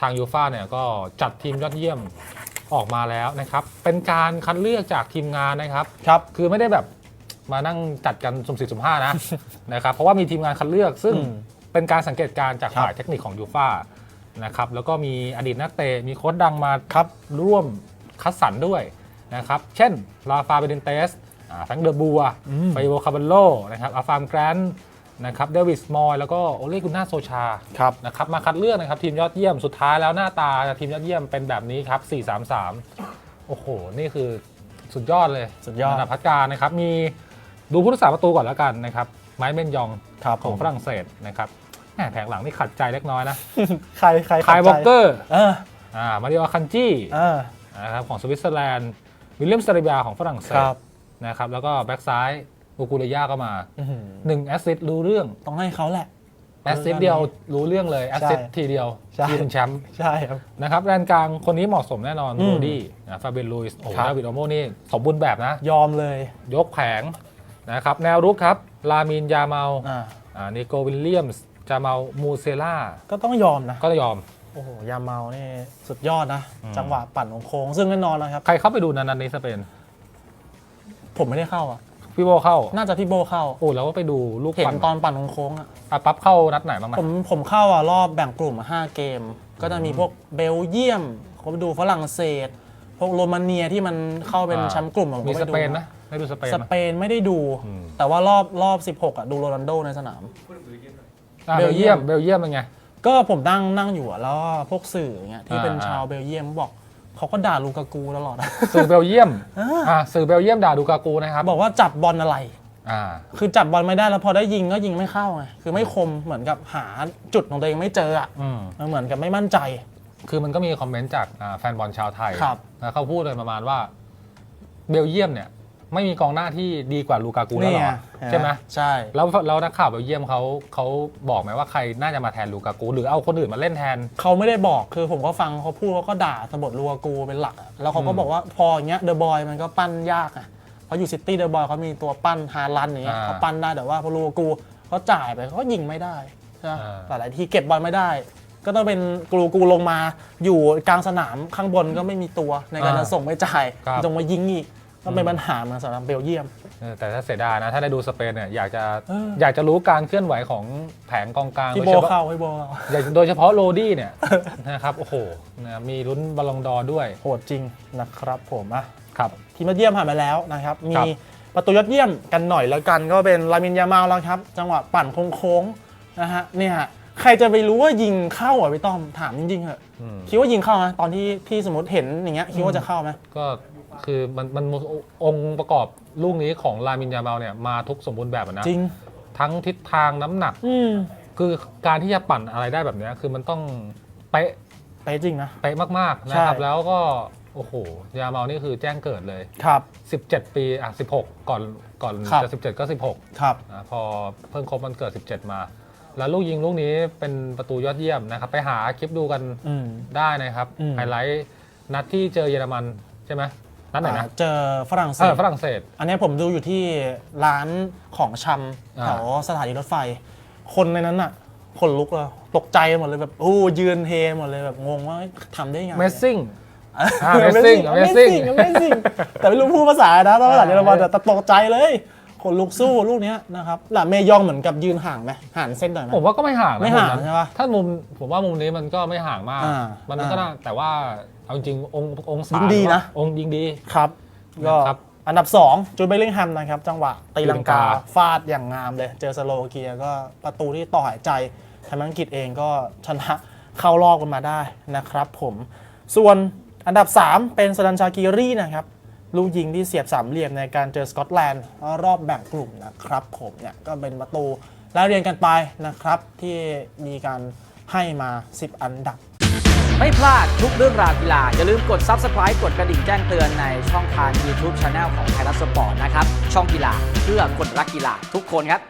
ทางยูฟ่าเนี่ยก็จัดทีมยอดเยี่ยมออกมาแล้วนะครับ เป็นการคัดเลือกจากทีมงานนะครับครับ คือไม่ได้แบบมานั่งจัดกันสุ่มสี่สุ่มห้านะ นะครับ เพราะว่ามีทีมงานคัดเลือก ซึ่งอืมเป็นการสังเกตการณ์จากครับฝ่ายเทคนิคของยูฟ่านะครับ แล้วก็มีอดีตนักเตะมีโค้ชดังมาครับร่วมคัดสรรด้วยนะครับ เช่นลาฟาเบเดนเตสแฟรงค์เดอบัวอืมไฟโบคาร์บโลนะครับอาฟามแกรน นะครับเดวิสมอยแล้วก็โอเลกุน่าโซชาครับนะครับมาคัดเลือกนะครับทีมยอดเยี่ยมสุดท้ายแล้วหน้าตาทีมยอดเยี่ยมเป็นแบบนี้ครับ 4-3-3 โอ้โห นี่คือสุดยอดเลยสุดยอดระดับพัฒการนะครับ มีดูผู้รักษาประตูก่อนแล้วกันนะครับไมค์เมนยองครับของผมฝรั่งเศสนะครับแหมแผงหลังนี่ขัดใจเล็กน้อยนะ ใครใครคายวอลเกอร์เอออ่ามาริโอคันจี้เออนะครับของสวิตเซอร์แลนด์วิลเลียมสเตรเบียของฝรั่งเศคสรับนะครับแล้วก็แบ็กซ้าย บูกูเรย่าก็มาอื้อหือ1แอสซิสต์รู้เรื่องต้องให้เขาแหละแอสซิสต์เดียวรู้เรื่องเลยแอสซิสต์ทีเดียวใช่ยืนแชมป์ใช่ครับนะครับแดนกลางคนนี้เหมาะสมแน่นอนอืมโรดี้นะฟาเบนลุยส์โอ้โหครับดาวิดโอโมนี่สมบูรณ์แบบนะ ยอมเลย ยกแผงนะครับแนวรุกครับ ลามินยาเมาอ่าอ่านิโกวิลเลียมส์จาเมามูเซล่าก็ต้องยอมนะ ก็ยอมโอ้โหยาเมานี่สุดยอดนะอืมจังหวะปั่นของโค้งซึ่งแน่นอนนะครับ ใครเข้าไปดูนันนันนี้สเปนผมไม่ได้เข้าอะ พี่โบเข้าน่าจะพี่โบเข้า โอ้แล้วก็ไปดูลูกเห็นปั่นตอนปั่นของโค้งอะอะปั๊บเข้านัดไหนบ้างนะผมผมเข้าอะรอบแบ่งกลุ่มอะ5เกม ก็จะมีพวกเบลเยียมผมไปดูฝรั่งเศส พวกโรมาเนียที่มันเข้าเป็นแชมป์กลุ่มอะผมมีก็สไปดู เปนนะได้ดูสเปนสไหมเปนไม่ได้ดูอืมแต่ว่ารอบรอบ 16 อะ ดูโรนัลโดในสนาม อะเบเบลลเยีเยียยม มเบลเยียมเป็นไง ก็ผมนั่งนั่งอยู่อะแล้วก็พวกสื่ออย่างเงี้ยที่เป็นอ่า ชาวเบลเยียมบอก เขาก็ด่าลูกากูตลอดอะสื่อเบลเยียมอ่าอะสื่อเบลเยียมด่าดูกากูนะครับบอกว่าจับบอลอะไร อ่า คือจับบอลไม่ได้แล้วพอได้ยิงก็ยิงไม่เข้าไงคือไม่คมเหมือนกับหาจุดของตัวเองไม่เจออะอืมมันเหมือนกับไม่มั่นใจ คือมันก็มีคอมเมนต์จากอ่าแฟนบอลชาวไทยครับ นะเขาพูดเลยประมาณว่า เบลเยียมเนี่ย ไม่มีกองหน้าที่ดีกว่าลูกากูแล้วหรอใช่ไหมใช่แล้วแล้วนักข่าวเบลเยียมเขาเขาบอกไหมว่าใครน่าจะมาแทนลูกากู หรือเอาคนอื่นมาเล่นแทน เขาไม่ได้บอกคือผมก็ฟังเขาพูดเขาก็ด่าสะบดลูกากูเป็นหลักอะแล้วเขาก็อืมบอกว่าพออย่างเงี้ยเดอะบอยมันก็ปั้นยากอะเพราะอยู่ซิตี้เดอะบอยเขามีตัวปั้นฮาลันอย่างเงี้ยอ่าเขาปั้นได้แต่ว่าพอลูกากูเขาจ่ายไปเขาก็ยิงไม่ได้ใช่ไหมอ่าหลายๆทีเก็บบอลไม่ได้ ก็ต้องเป็นกลูกูลงมาอยู่กลางสนามข้างบนก็ไม่มีตัวในการจะส่งไม่จ่ายครับจงมายิงอีก ก็เป็นปัญหามาสำหรับเบลเยียม เออแต่ถ้าเสียดายนะ ถ้าได้ดูสเปนเนี่ยอยากจะเอออยากจะรู้การเคลื่อนไหวของแผงกองกลางที่โดโบยเฉพาะเข้าให้โบเข้าอยากโดยเฉพาะโรดี้เนี่ย นะครับโอ้โหนะมีลุ้นบอลลงดอร์ด้วย โหดจริงนะครับผมอะ ครับ ทีมยอดเยี่ยมผ่านไปแล้วนะครับ มีครับ ประตูยอดเยี่ยมกันหน่อยแล้วกันก็เป็นลามินยามาลแล้วครับ จังหวะปั่นโค้งๆนะฮะเนี่ย ใครจะไปรู้ว่ายิงเข้าอะพี่ต้อมถามจริงๆเหอะอืม คิดว่ายิงเข้าไหมตอนที่ที่สมมติเห็นอย่างเงี้ยคิดว่าจะเข้าไหมก็คือมันมันองค์ประกอบลูกนี้ของลามินยาเมาเนี่ยมาทุกสมบูรณ์แบบอะนะ จริง ทั้งทิศทางน้ำหนัก อืมคือการที่จะปั่นอะไรได้แบบเนี้ยคือมันต้องเป๊ะไปจริงนะ เป๊ะมากๆนะครับ ใช่ แล้วก็ โอ้โห ยาเมานี่คือแจ้งเกิดเลย ครับ 17 ปีอะ16 ก่อนก่อนครับ จะ17 ก็ 16ครับ นะพอเพิ่งครบมันเกิด 17 มา แล้วลูกยิงลูกนี้เป็นประตูยอดเยี่ยมนะครับ ไปหาคลิปดูกันอืมได้นะครับอืมไฮไลท์นัดที่เจอเยอรมันใช่ไหมนัดไหนอ่านะเจอฝรั่งเศเออสฝรั่งเศส อันนี้ผมดูอยู่ที่ร้านของชำอ่าแถวสถานีรถไฟ คนในนั้นอะคนลุกเลยตกใจหมดเลยแบบโอ้ยืนเฮหมดเลยแบบงงว่าทำได้ไงเมสซิ่งอะอ่า Amazing Amazing Amazing แต่ไม่รู้พูดภาษานะต้องภาษาเยอรมันแต่ตกใจเลย คนลุกสู้ลูกเนี้ยนะครับหล่ะเมยองเหมือนกับยืนห่างไหมห่างเส้นหน่อยไหม ผมว่าก็ไม่ห่างนะไม่ห่างมุนั้นใช่ปะถ้ามุมผมว่ามุมนี้มันก็ไม่ห่างมาก อ่ามันก็น่าแต่ว่าเอาจริงๆองค์องศายิงดีนะ องค์ยิงดี ครับก็ครับอันดับ 2 จูดเบลลิงแฮมนะครับ จังหวะตีลังกาตีลังกา ฟาดอย่างงามเลย เจอสโลวาเกียก็ประตูที่ต่อหายใจทางอังกฤษเองก็ชนะเข้ารอบกันมาได้นะครับผมส่วนอันดับ 3 เป็นสดันชากิรีนะครับ ลูกยิงที่เสียบสามเหลี่ยมในการเจอสกอตแลนด์รอบแบ่งกลุ่มนะครับผมเนี่ยก็เป็นประตูแล่เรียนกันไปนะครับ ที่มีการให้มา 10 อันดับ ไม่พลาดทุกเรื่องราวกีฬา อย่าลืมกด Subscribe กดกระดิ่งแจ้งเตือนในช่องทาง YouTube Channel ของไทยรัฐสปอร์ตนะครับ ช่องกีฬาเพื่อคนรักกีฬาทุกคนครับ